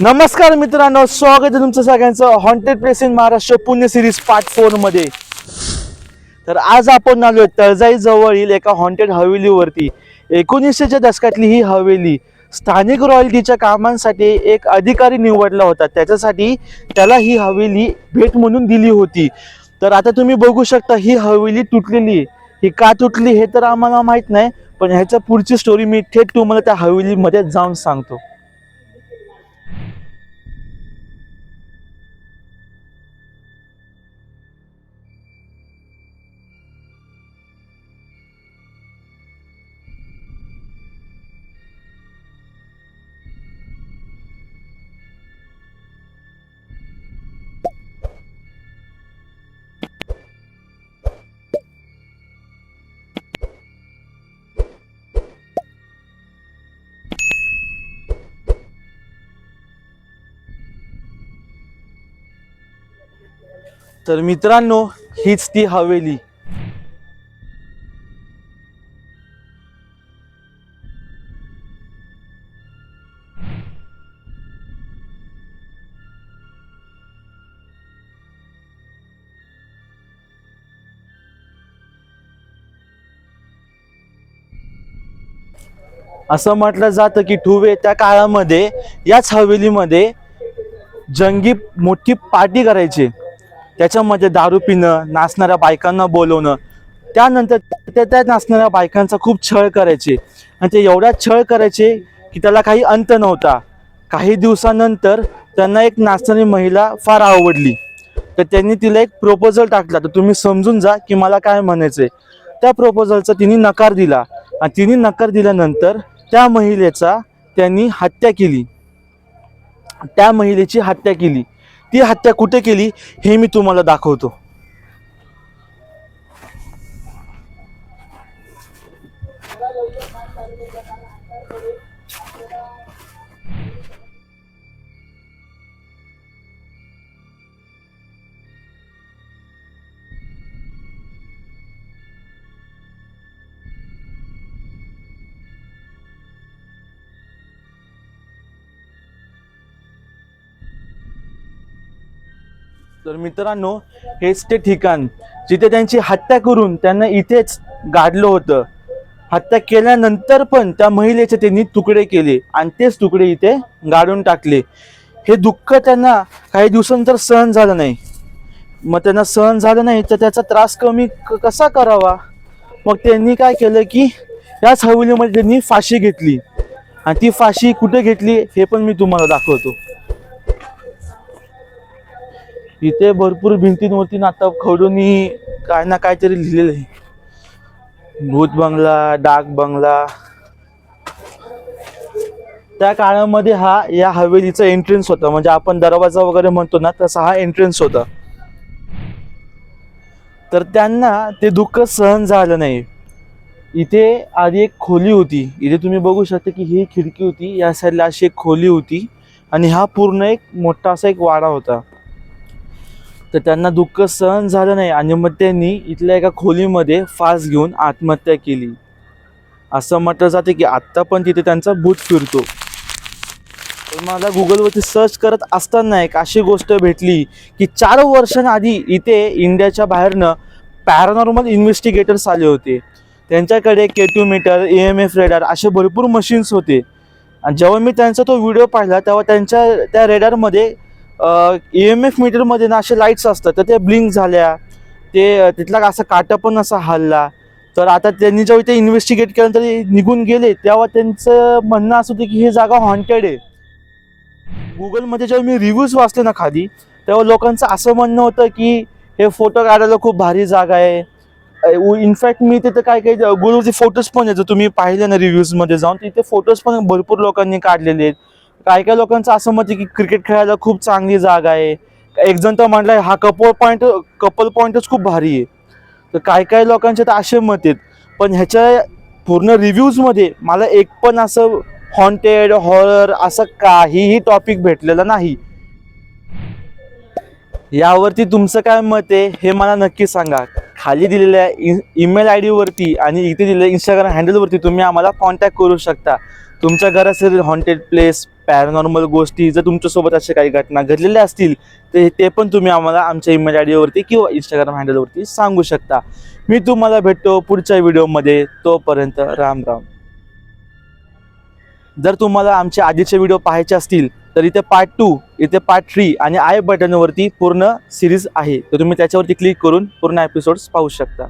नमस्कार मित्रांनो स्वागत आहे तुमचं सगळ्यांचं haunted place in Maharashtra Pune series part फोरमध्ये. तर आज आपण आलोय तळजाई जवळील एका हॉन्टेड हवेलीवरती एकोणीसशेच्या दशकातली ही हवेली स्थानिक रॉयल्टीच्या कामांसाठी एक अधिकारी निवडला होता. त्याच्यासाठी त्याला ही हवेली भेट म्हणून दिली होती. तर आता तुम्ही बघू शकता ही हवेली तुटलेली आहे. ही का तुटली हे तर आम्हाला माहीत नाही पण ह्याच्या पुढची स्टोरी मी थेट तुम्हाला त्या हवेलीमध्ये जाऊन सांगतो. तर मित्रांनो हीच ती हवेली. असं म्हटलं जातं की ठुवे त्या काळामध्ये याच हवेलीमध्ये जंगी मोठी पार्टी करायची. त्याच्यामध्ये दारू पिणं नाचणाऱ्या बायकांना बोलवणं. त्यानंतर त्या त्या नाचणाऱ्या बायकांचा खूप छळ करायचे. आणि ते एवढ्या छळ करायचे की त्याला काही अंत नव्हता. काही दिवसानंतर त्यांना एक नाचणारी महिला फार आवडली. तर त्यांनी तिला एक प्रपोजल टाकला. तर तुम्ही समजून जा की मला काय म्हणायचंय. त्या प्रपोजलचा तिने नकार दिला. आणि तिने नकार दिल्यानंतर त्या महिलेचा त्यांनी हत्या केली. त्या महिलेची हत्या केली. ती हत्या कुठे केली हे मी तुम्हाला दाखवतो. तर मित्रांनो हेच ते ठिकाण जिथे त्यांची हत्या करून त्यांना इथेच गाडलं होतं. हत्या केल्यानंतर पण त्या महिलेचे त्यांनी तुकडे केले आणि तेच तुकडे इथे गाडून टाकले. हे दुःख त्यांना काही दिवसानंतर सहन झालं नाही. मग त्यांना सहन झालं नाही तर त्याचा त्रास कमी क- कसा करावा? मग त्यांनी काय केलं की याच हवेलीमध्ये त्यांनी फाशी घेतली. आणि ती फाशी कुठे घेतली हे पण मी तुम्हाला दाखवतो. इथे भरपूर भिंतींवरती आता खडूनी काय ना काहीतरी लिहिलेलं आहे. भूत बंगला डाक बंगला. त्या काळामध्ये हा या हवेलीचा एंट्रन्स होता. म्हणजे आपण दरवाजा वगैरे म्हणतो ना तसा हा एंट्रन्स होता. तर त्यांना ते दुःख सहन झालं नाही. इथे आधी एक खोली होती. इथे तुम्ही बघू शकता की ही खिडकी होती. या साईडला अशी एक खोली होती. आणि हा पूर्ण एक मोठा असा एक वाडा होता. तर त्यांना दुःख सहन झालं नाही आणि मग त्यांनी इथल्या एका खोलीमध्ये फास घेऊन आत्महत्या केली. असं म्हटलं जाते की आत्ता पण तिथे त्यांचा भूत फिरतो. तर मला गुगलवरती सर्च करत असताना एक अशी गोष्ट भेटली की चार वर्षांआधी इथे इंडियाच्या बाहेरनं पॅरानॉर्मल इन्व्हेस्टिगेटर्स आले होते. त्यांच्याकडे K two meter E M F radar असे भरपूर मशीन्स होते. आणि जेव्हा मी त्यांचा तो व्हिडिओ पाहिला तेव्हा त्यांच्या त्या रेडारमध्ये ई एम एफ मीटरमध्ये ना असे लाईट्स असतात तर ते ब्लिंक झाल्या ते तिथला असा काटा पण असा हल्ला. तर आता त्यांनी जेव्हा इथे इन्व्हेस्टिगेट केल्यानंतर तरी निघून गेले तेव्हा त्यांचं म्हणणं असं होतं की ही जागा हॉन्टेड आहे. गुगलमध्ये जेव्हा मी रिव्ह्यूज वाचले ना खाली तेव्हा लोकांचं असं म्हणणं होतं की हे फोटो काढायला खूप भारी जागा आहे. इनफॅक्ट मी तिथे काय काही गुरुजी फोटोज पण आहेत जर तुम्ही पाहिले ना रिव्ह्यूजमध्ये जाऊन तिथे फोटोज पण भरपूर लोकांनी काढलेले आहेत. काय काय लोकांचं असं मत आहे की क्रिकेट खेळायला खूप चांगली जागा आहे. एक जण तर म्हटलंय हा कपल पॉईंट कपल पॉईंटच खूप भारी आहे. तर काय काय लोकांचे तर असे मत आहेत. पण ह्याच्या पूर्ण रिव्ह्यूजमध्ये मला एक पण असं हॉन्टेड हॉरर असं काहीही टॉपिक भेटलेलं नाही. यावरती तुमचं काय मत आहे हे मला नक्की सांगा. खाली दिलेल्या ईमेल आय डीवरती आणि इथे दिलेल्या इंस्टाग्राम हँडलवरती तुम्ही आम्हाला कॉन्टॅक्ट करू शकता. तुमच्या घरासरील हॉन्टेड प्लेस पॅरानॉर्मल गोष्टी जर तुमच्यासोबत अशा काही घटना घडलेल्या असतील तर ते पण तुम्ही आम्हाला आमच्या ईमेल आय डीवरती किंवा इंस्टाग्राम हँडलवरती सांगू शकता. मी तुम्हाला भेटतो पुढच्या व्हिडिओमध्ये तोपर्यंत राम राम. जर तुम्हाला आमचे आधीचे व्हिडिओ पाहायचे असतील तर इथे पार्ट टू इथे पार्ट थ्री आणि आय बटनवरती पूर्ण सिरीज आहे. तर तुम्ही त्याच्यावरती क्लिक करून पूर्ण एपिसोड्स पाहू शकता.